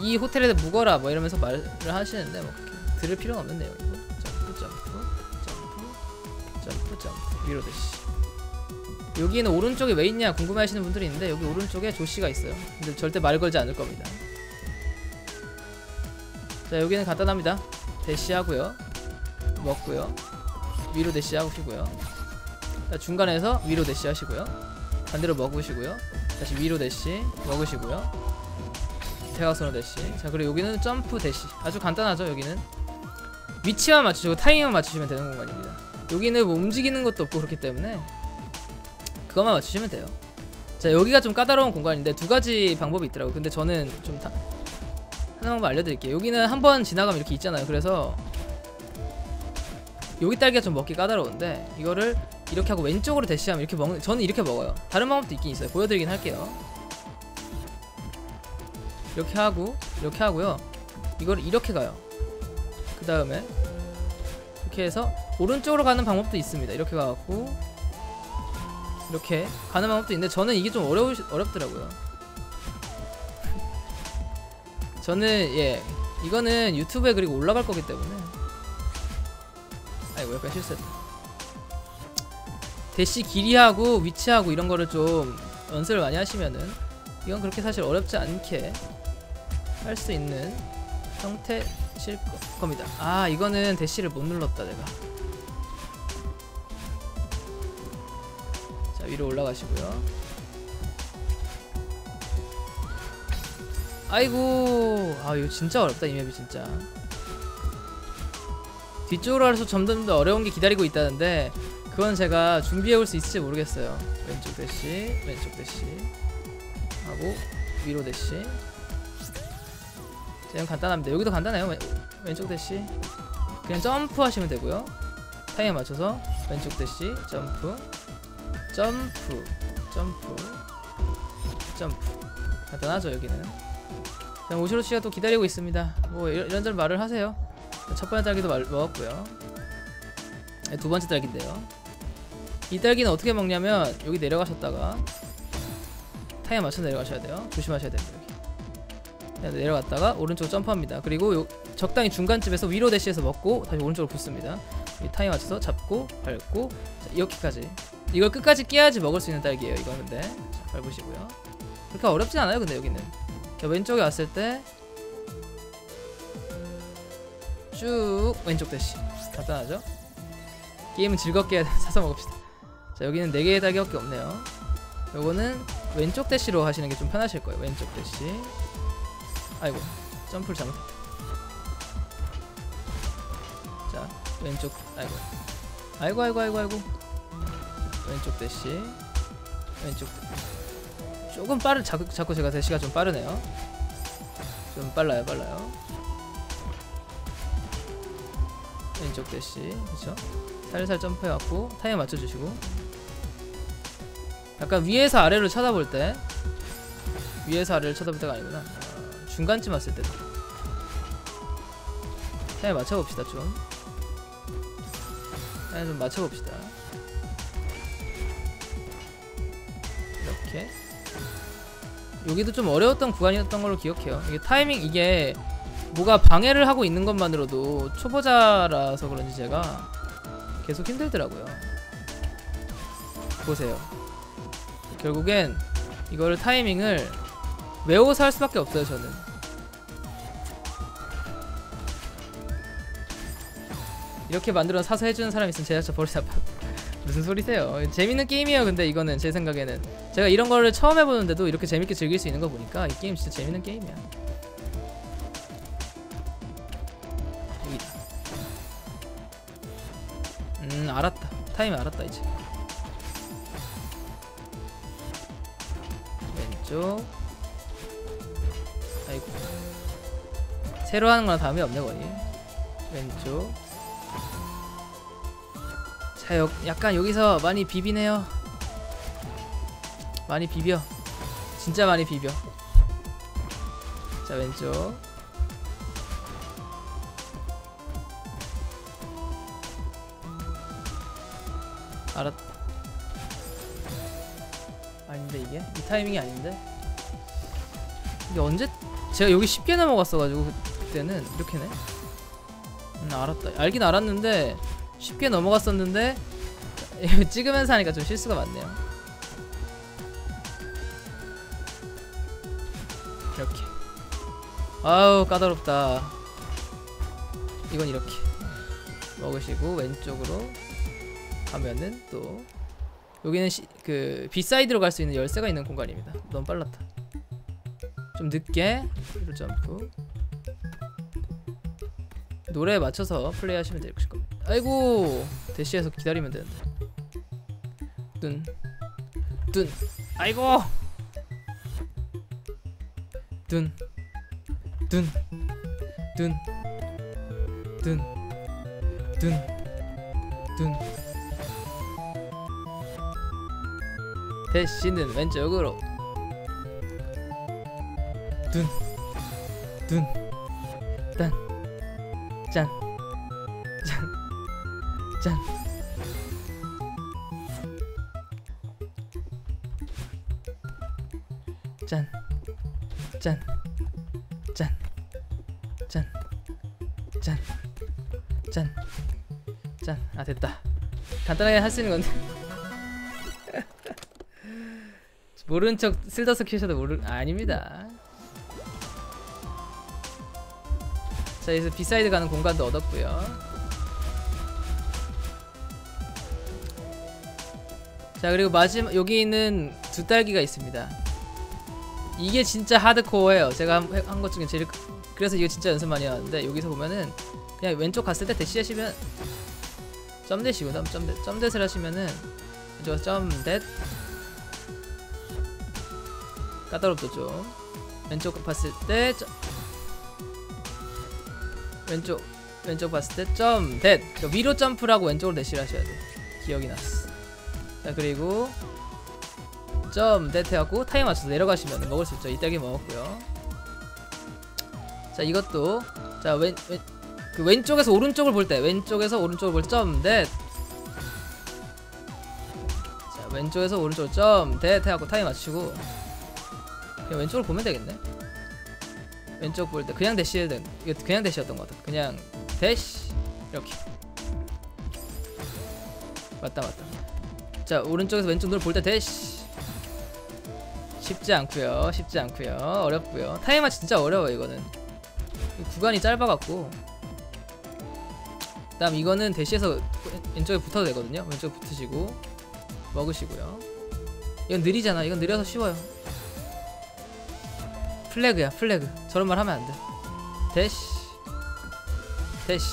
이 호텔에 묵어라 뭐 이러면서 말을 하시는데 뭐 들을 필요는 없는 내용이고. 점프 점프 점프 점프 점프. 위로 대시 여기는 오른쪽에 왜 있냐 궁금해하시는 분들이 있는데 여기 오른쪽에 조씨가 있어요. 근데 절대 말 걸지 않을 겁니다. 자 여기는 간단합니다. 대시하고요. 먹고요. 위로 대시 하시고요. 자, 중간에서 위로 대시 하시고요. 반대로 먹으시고요. 다시 위로 대시 먹으시고요 대각선으로 대시 자 그리고 여기는 점프 대시. 아주 간단하죠 여기는. 위치만 맞추시고 타이밍만 맞추시면 되는 공간입니다. 여기는 뭐 움직이는 것도 없고 그렇기 때문에 그것만 맞추시면 돼요. 자 여기가 좀 까다로운 공간인데 두 가지 방법이 있더라고요. 근데 저는 좀 다, 하나 방법 알려드릴게요. 여기는 한 번 지나가면 이렇게 있잖아요. 그래서 여기 딸기가 좀 먹기 까다로운데 이거를 이렇게 하고 왼쪽으로 대시하면 이렇게 먹는 저는 이렇게 먹어요. 다른 방법도 있긴 있어요. 보여드리긴 할게요 이렇게 하고 이렇게 하고요. 이걸 이렇게 가요. 그 다음에 이렇게 해서 오른쪽으로 가는 방법도 있습니다. 이렇게 가갖고 이렇게 가는 방법도 있는데 저는 이게 좀 어려우 어렵더라고요. 저는 예 이거는 유튜브에 그리고 올라갈 거기 때문에. 아이고 약간 실수했다. 대시 길이하고 위치하고 이런 거를 좀 연습을 많이 하시면은 이건 그렇게 사실 어렵지 않게 할 수 있는 형태실 거- 겁니다. 아 이거는 대시를 못 눌렀다 내가. 자 위로 올라가시고요. 아이고 아 이거 진짜 어렵다 이 맵이 진짜. 뒤쪽으로 할수록 점점 더 어려운 게 기다리고 있다는데 그건 제가 준비해 올 수 있을지 모르겠어요. 왼쪽 대시 왼쪽 대시. 하고 위로 대시. 자, 이건 간단합니다. 여기도 간단해요. 왼, 왼쪽 대시. 그냥 점프 하시면 되고요. 타이에 맞춰서 왼쪽 대시 점프. 점프. 점프. 점프. 간단하죠 여기는. 자 오시로 씨가 또 기다리고 있습니다. 뭐 이런- 이런저런 말을 하세요. 첫 번째 딸기도 말, 먹었고요. 네, 두 번째 딸기인데요. 이 딸기는 어떻게 먹냐면 여기 내려가셨다가 타이에 맞춰 내려가셔야 돼요. 조심하셔야 됩니다 내려갔다가 오른쪽 점프합니다. 그리고 요, 적당히 중간쯤에서 위로 대시해서 먹고 다시 오른쪽으로 붙습니다. 이 타이에 맞춰서 잡고 밟고 자, 이렇게까지. 이걸 끝까지 깨야지 먹을 수 있는 딸기예요 이거 근데. 자, 밟으시고요. 그렇게 어렵지 않아요 근데 여기는. 자, 왼쪽에 왔을 때 쭉 왼쪽 대시. 간단하죠? 게임은 즐겁게 사서 먹읍시다. 자 여기는 4개의 딸기밖에 없네요. 요거는 왼쪽 대시로 하시는 게 좀 편하실 거예요 왼쪽 대시 아이고 점프를 잘못했다. 자 왼쪽 아이고. 아이고 아이고 아이고 아이고. 왼쪽 대시. 왼쪽. 대- 조금 빠르 자꾸, 자꾸 제가 대시가 좀 빠르네요. 좀 빨라요 빨라요. 왼쪽 대시. 그쵸? 살살 점프해갖고 타이어 맞춰주시고. 약간 위에서 아래로 쳐다볼 때 위에서 아래를 쳐다볼 때가 아니구나. 어, 중간쯤 왔을 때도 타이어 맞춰봅시다 좀 타이어 좀 맞춰봅시다 이렇게 여기도 좀 어려웠던 구간이었던 걸로 기억해요 이게 타이밍 이게 뭐가 방해를 하고 있는 것만으로도 초보자라서 그런지 제가 계속 힘들더라고요. 보세요. 결국엔 이거를 타이밍을 외워서 할 수밖에 없어요, 저는. 이렇게 만들어 사서 해주는 사람 있으면 진짜 버리자 무슨 소리세요? 재밌는 게임이에요. 근데 이거는 제 생각에는. 제가 이런 거를 처음 해보는데도 이렇게 재밌게 즐길 수 있는 거 보니까 이 게임 진짜 재밌는 게임이야. 음 알았다. 타임 알았다 이제. 왼쪽. 아이고. 새로 하는 거랑 다음이 없네 거의. 왼쪽 자 여, 약간 여기서 많이 비비네요. 많이 비벼. 진짜 많이 비벼. 자 왼쪽. 알았. 아닌데 이게? 이 타이밍이 아닌데? 이게 언제 제가 여기 쉽게 넘어갔어가지고 그- 그때는. 이렇게네. 음 알았다. 알긴 알았는데 쉽게 넘어갔었는데 찍으면서 하니까 좀 실수가 많네요 이렇게 아우 까다롭다 이건 이렇게 먹으시고 왼쪽으로 가면은 또 여기는 시, 그 비사이드로 갈 수 있는 열쇠가 있는 공간입니다. 너무 빨랐다. 좀 늦게 점프. 노래에 맞춰서 플레이하시면 될 겁니다. 아이고 대시해서 기다리면 되는데. 뚠, 뚠, 아이고. 뚠, 뚠, 뚠, 뚠, 뚠, 뚠. 대시는 왼쪽으로 둔, 둔, 딴, 짠, 짠, 짠. 짠, 짠, 짠, 짠, 짠, 짠, 짠. 아 됐다. 간단하게 할 수 있는 건데. 모른 척 쓸데없어 키셔도 모르 아, 아닙니다. 자 여기서 비사이드 가는 공간도 얻었고요. 자 그리고 마지막 여기 있는 두 딸기가 있습니다. 이게 진짜 하드코어예요. 제가 한 것 중에 제일 그래서 이거 진짜 연습 많이 하는데 여기서 보면은 그냥 왼쪽 갔을 때 대시 하시면 점대시고 다음 점대 점대를 하시면은 저 점대 까다롭죠 좀 왼쪽 봤을 때 점, 왼쪽 왼쪽 봤을 때 점댓 위로 점프라고 왼쪽으로 대시를 하셔야 돼 기억이 났어 자 그리고 점댓 해갖고 타임 맞춰서 내려가시면 먹을 수 있죠 이따기 먹었고요 자 이것도 자 왼 왼, 그 왼쪽에서 오른쪽을 볼 때 왼쪽에서 오른쪽을 볼 점댓 자 왼쪽에서 오른쪽 점댓 해갖고 타임 맞추고 그냥 왼쪽을 보면 되겠네. 왼쪽 볼 때 그냥 대시해야 돼. 이거 그냥 대시였던 것 같아. 그냥 대시 이렇게. 맞다 맞다. 자 오른쪽에서 왼쪽 눈을 볼 때 대시. 쉽지 않고요. 쉽지 않고요. 어렵고요. 타이머 진짜 어려워 이거는. 구간이 짧아갖고. 그 다음 이거는 대시해서 왼쪽에 붙어도 되거든요. 왼쪽에 붙으시고 먹으시고요. 이건 느리잖아. 이건 느려서 쉬워요. 플래그야 플래그 저런 말 하면 안돼 대시 대시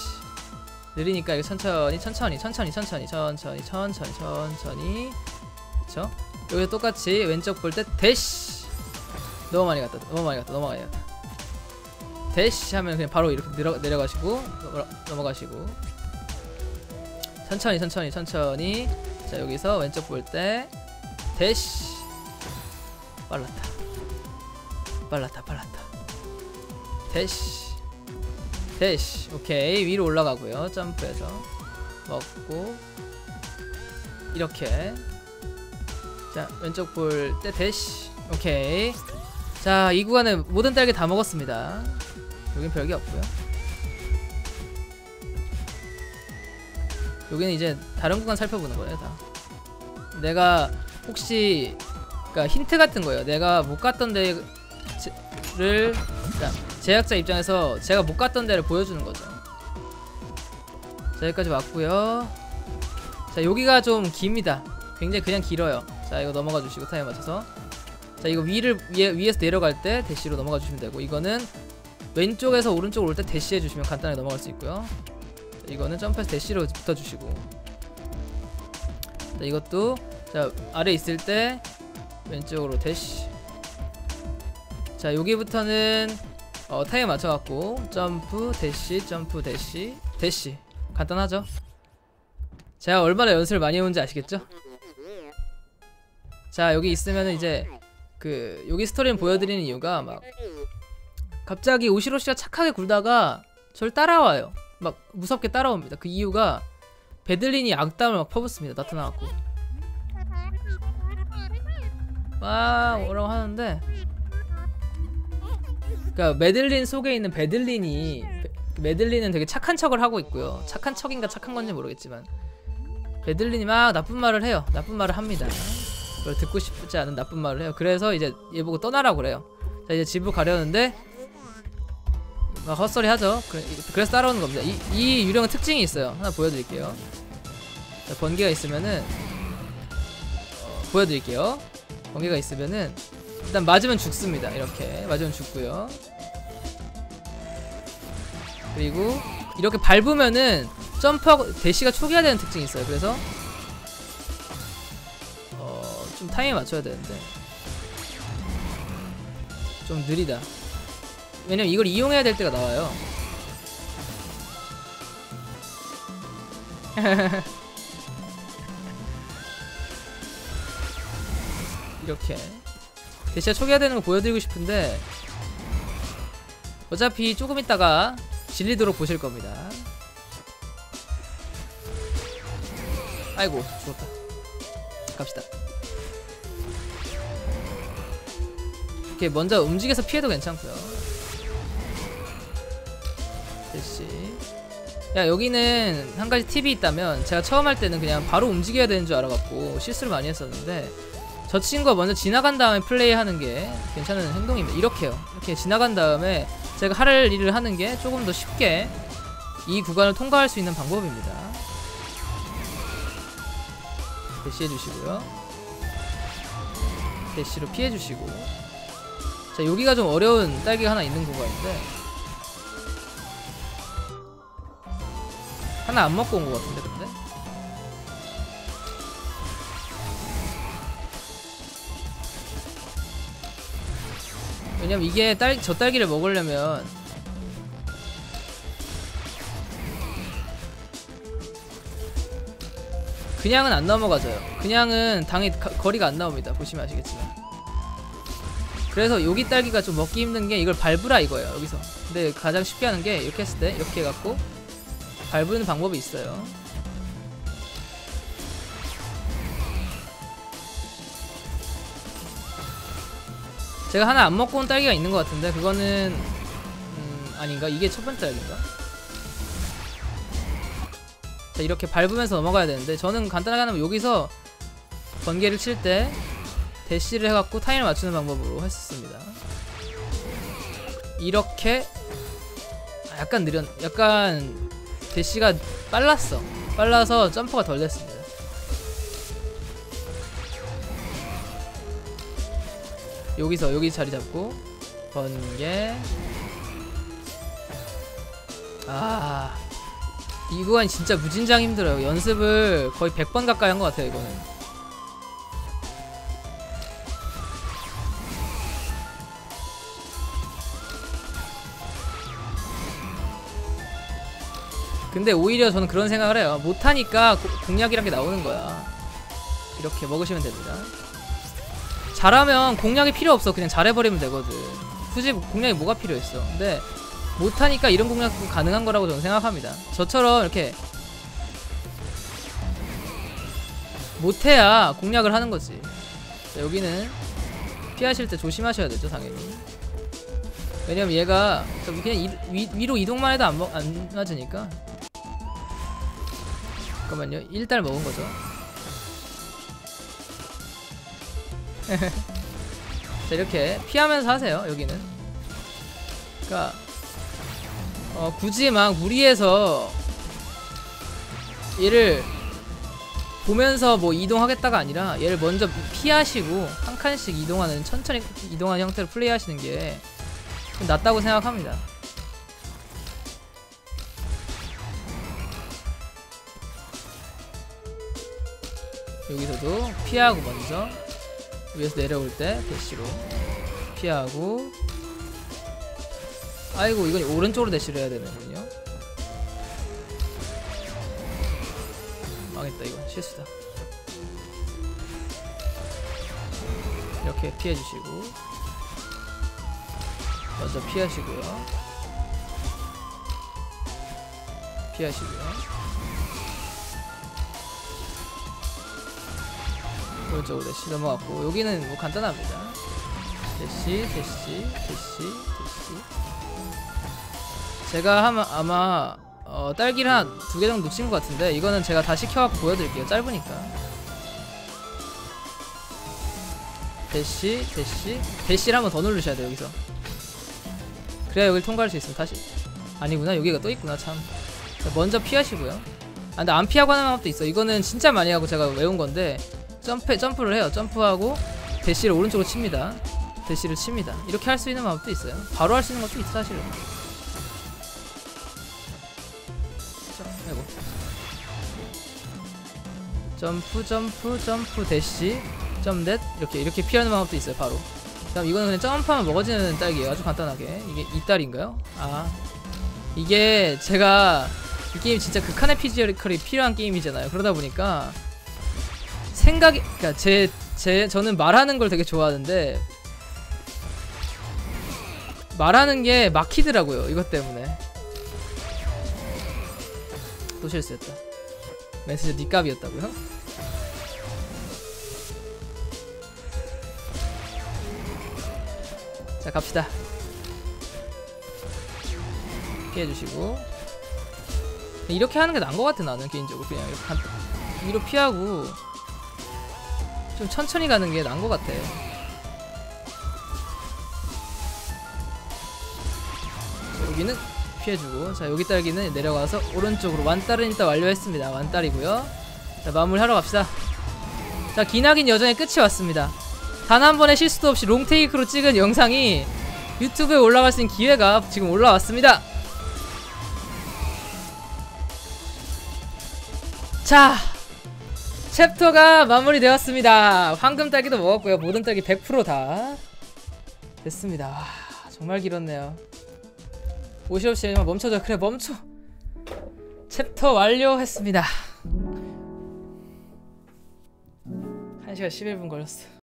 느리니까 이거 천천히 천천히 천천히 천천히 천천히 천천히 천천히. 그쵸? 여기서 똑같이 왼쪽 볼 때 대시. 너무 많이 갔다 너무 많이 갔다 너무 많이 갔다. 대시 하면 그냥 바로 이렇게 내려, 내려가시고 넘어가시고. 천천히 천천히 천천히. 자 여기서 왼쪽 볼 때 대시. 빨랐다. 빨랐다 빨랐다. 대시 대시 오케이. 위로 올라가고요. 점프해서. 먹고. 이렇게. 자 왼쪽 볼 때 대시 오케이. 자 이 구간은 모든 딸기 다 먹었습니다. 여긴 별게 없고요. 여기는 이제 다른 구간 살펴보는 거예요 다. 내가 혹시 그러니까 힌트 같은 거예요. 내가 못 갔던 데를 그러니까 제작자 입장에서 제가 못 갔던 데를 보여주는 거죠. 자 여기까지 왔고요. 자 여기가 좀 깁니다. 굉장히 그냥 길어요. 자 이거 넘어가 주시고 타임 맞춰서 자 이거 위를 위에, 위에서 내려갈 때 대시로 넘어가 주시면 되고 이거는 왼쪽에서 오른쪽으로 올 때 대시 해 주시면 간단하게 넘어갈 수 있고요. 자, 이거는 점프해서 대시로 붙어 주시고 자 이것도 자 아래 있을 때 왼쪽으로 대시 자 여기부터는 어, 타임 맞춰갖고 점프 대시 점프 대시 대시 간단하죠? 제가 얼마나 연습을 많이 해온지 아시겠죠? 자 여기 있으면은 이제 그 여기 스토리를 보여드리는 이유가 막 갑자기 오시로 씨가 착하게 굴다가 저를 따라와요. 막 무섭게 따라옵니다. 그 이유가 베들린이 악담을 막 퍼붓습니다. 나타나갖고. 막 뭐라고 하는데 그러니까 메들린 속에 있는 베들린이 베- 메들린은 되게 착한 척을 하고 있고요. 착한 척인가 착한 건지 모르겠지만 베들린이 막 나쁜 말을 해요. 나쁜 말을 합니다. 그걸 듣고 싶지 않은 나쁜 말을 해요. 그래서 이제 얘 보고 떠나라고 그래요. 자 이제 집으로 가려는데 막 헛소리 하죠. 그래, 그래서 따라오는 겁니다. 이, 이 유령은 특징이 있어요. 하나 보여드릴게요. 자, 번개가 있으면은 어, 보여드릴게요. 번개가 있으면은 일단 맞으면 죽습니다. 이렇게 맞으면 죽고요. 그리고 이렇게 밟으면은 점프하고 대시가 초기화 되는 특징이 있어요. 그래서 어, 좀 타이밍 맞춰야 되는데 좀 느리다. 왜냐면 이걸 이용해야 될 때가 나와요. 이렇게 대시가 초기화 되는 거 보여드리고 싶은데 어차피 조금 있다가 질리도록 보실 겁니다. 아이고 죽었다. 갑시다. 이렇게 먼저 움직여서 피해도 괜찮고요. 대시. 야 여기는 한 가지 팁이 있다면 제가 처음 할 때는 그냥 바로 움직여야 되는 줄 알아갖고 실수를 많이 했었는데 저 친구가 먼저 지나간 다음에 플레이하는 게 괜찮은 행동입니다. 이렇게요. 이렇게 지나간 다음에 제가 할 일을 하는 게 조금 더 쉽게 이 구간을 통과할 수 있는 방법입니다. 대시해 주시고요. 대시로 피해 주시고. 자, 여기가 좀 어려운 딸기가 하나 있는 구간인데 하나 안 먹고 온 것 같은데 왜냐면 이게 딸, 저 딸기를 먹으려면 그냥은 안 넘어가져요. 그냥은 당이 가- 거리가 안 나옵니다. 보시면 아시겠지만. 그래서 여기 딸기가 좀 먹기 힘든 게 이걸 밟으라 이거예요 여기서. 근데 가장 쉽게 하는 게 이렇게 했을 때 이렇게 해갖고 밟는 방법이 있어요 제가 하나 안 먹고 온 딸기가 있는 것 같은데 그거는 음, 아닌가? 이게 첫 번째 딸기인가? 자 이렇게 밟으면서 넘어가야 되는데 저는 간단하게 하면 여기서 번개를 칠 때 대시를 해갖고 타임을 맞추는 방법으로 했었습니다 이렇게 아, 약간 느려 약간 대시가 빨랐어 빨라서 점프가 덜 됐습니다 여기서 여기 자리 잡고 번개. 아 이 구간 진짜 무진장 힘들어요. 연습을 거의 100번 가까이 한 것 같아요 이거는. 근데 오히려 저는 그런 생각을 해요. 못하니까 고- 공략이란 게 나오는 거야. 이렇게 먹으시면 됩니다 잘하면 공략이 필요 없어. 그냥 잘해버리면 되거든. 굳이 공략이 뭐가 필요했어. 근데 못하니까 이런 공략도 가능한 거라고 저는 생각합니다. 저처럼 이렇게 못해야 공략을 하는 거지. 자, 여기는 피하실 때 조심하셔야 되죠 당연히. 왜냐면 얘가 좀 그냥 이- 위, 위로 이동만 해도 안, 먹- 안 맞으니까. 잠깐만요. 1달 먹은 거죠 자 이렇게 피하면서 하세요 여기는. 그니까 어, 굳이 막 무리해서 얘를 보면서 뭐 이동하겠다가 아니라 얘를 먼저 피하시고 한 칸씩 이동하는 천천히 이동하는 형태로 플레이하시는 게좀 낫다고 생각합니다. 여기서도 피하고 먼저 위에서 내려올 때 대시로 피하고. 아이고 이건 오른쪽으로 대시를 해야 되는군요. 망했다 이건 실수다. 이렇게 피해주시고. 먼저 피하시고요. 피하시고요 오른쪽으로 대시 넘어갔고 여기는 뭐 간단합니다. 대시 대시 대시 대시 제가 하면 아마 어, 딸기를 한 두 개 정도 놓친 것 같은데 이거는 제가 다시 켜갖고 보여드릴게요. 짧으니까. 대시 대시 대시를 한번 더 누르셔야 돼요 여기서. 그래야 여기를 통과할 수 있으면 다시. 아니구나. 여기가 또 있구나 참. 자, 먼저 피하시고요. 아 근데 안 피하고 하는 방법도 있어. 이거는 진짜 많이 하고 제가 외운 건데 점프 점프를 해요. 점프하고 대시를 오른쪽으로 칩니다. 대시를 칩니다. 이렇게 할 수 있는 방법도 있어요. 바로 할 수 있는 것도 있어 사실은. 자, 아이고. 점프 점프 점프 대시 점넷. 이렇게 이렇게 피하는 방법도 있어요 바로. 그다음 이거는 그냥 점프하면 먹어지는 딸기예요. 아주 간단하게. 이게 이 딸인가요? 아. 이게 제가 이 게임 진짜 극한의 피지컬이 필요한 게임이잖아요. 그러다 보니까 생각이 그니까 제, 제 저는 말하는 걸 되게 좋아하는데 말하는 게 막히더라고요 이것 때문에. 또 실수했다. 메시지 니값이었다고요? 자 갑시다. 피해주시고. 이렇게 하는 게 나은 것 같아 나는 개인적으로 그냥. 이렇게 한, 위로 피하고 좀 천천히 가는 게 나은 것 같아 자, 여기는 피해주고 자 여기 딸기는 내려가서 오른쪽으로 완딸은 일단 완료했습니다. 완딸이고요. 자 마무리하러 갑시다. 자 기나긴 여정의 끝이 왔습니다. 단 한 번의 실수도 없이 롱테이크로 찍은 영상이 유튜브에 올라갈 수 있는 기회가 지금 올라왔습니다. 자 챕터가 마무리되었습니다. 황금 딸기도 먹었고요. 모든 딸기 100%다 됐습니다. 와, 정말 길었네요. 옷이 없이 멈춰줘 그래 멈춰. 챕터 완료했습니다. 1시간 11분 걸렸어